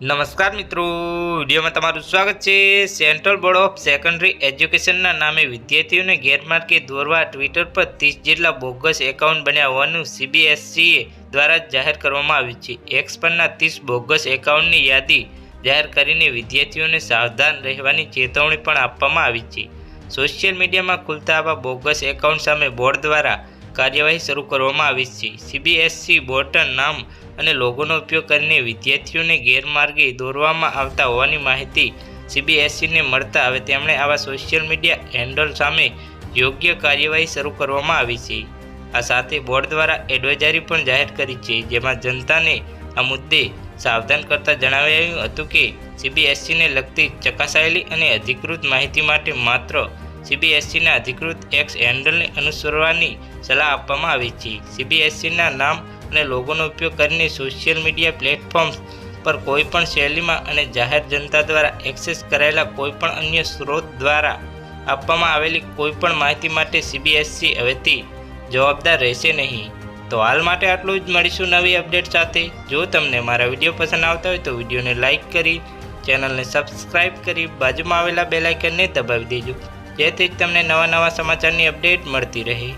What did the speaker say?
નમસ્કાર મિત્રો. વિડીયોમાં તમારું સ્વાગત છે. સેન્ટ્રલ બોર્ડ ઓફ સેકન્ડરી એજ્યુકેશનના નામે વિદ્યાર્થીઓને ગેરમાર્ગે દોરવા ટ્વિટર પર ત્રીસ જેટલા બોગસ એકાઉન્ટ બન્યા હોવાનું સીબીએસસીએ દ્વારા જાહેર કરવામાં આવ્યું છે. એક્સ પરના ત્રીસ બોગસ એકાઉન્ટની યાદી જાહેર કરીને વિદ્યાર્થીઓને સાવધાન રહેવાની ચેતવણી પણ આપવામાં આવી છે. સોશિયલ મીડિયામાં ખુલતા આવા બોગસ એકાઉન્ટ સામે બોર્ડ દ્વારા કાર્યવાહી શરૂ કરવામાં આવી છે. સીબીએસસી બોર્ડના નામ અને લોગોનો ઉપયોગ કરીને વિદ્યાર્થીઓને ગેરમાર્ગે દોરવામાં આવતા હોવાની માહિતી સીબીએસસીને મળતા હવે તેમણે આવા સોશિયલ મીડિયા હેન્ડલ સામે યોગ્ય કાર્યવાહી શરૂ કરવામાં આવી છે. આ સાથે બોર્ડ દ્વારા એડવાઇઝરી પણ જાહેર કરી છે, જેમાં જનતાને આ મુદ્દે સાવધાન કરતા જણાવાયું હતું કે સીબીએસસીને લગતી ચકાસાયેલી અને અધિકૃત માહિતી માટે માત્ર સીબીએસસીના અધિકૃત એક્સ હેન્ડલને અનુસરવાની સલાહ આપવામાં આવી છે. સીબીએસસીના નામ અને લોગોનો ઉપયોગ કરીને સોશિયલ મીડિયા પ્લેટફોર્મ્સ પર કોઈપણ શૈલીમાં અને જાહેર જનતા દ્વારા એક્સેસ કરાયેલા કોઈપણ અન્ય સ્ત્રોત દ્વારા આપવામાં આવેલી કોઈપણ માહિતી માટે સીબીએસસી હવેથી જવાબદાર રહેશે નહીં. તો હાલ માટે આટલું જ. મળીશું નવી અપડેટ સાથે. જો તમને મારા વીડિયો પસંદ આવતા હોય તો વિડીયોને લાઇક કરી, ચેનલને સબસ્ક્રાઇબ કરી બાજુમાં આવેલા બેલાઇકનને દબાવી દેજો. જેથી જ તમને નવા નવા સમાચારની અપડેટ મળતી રહે.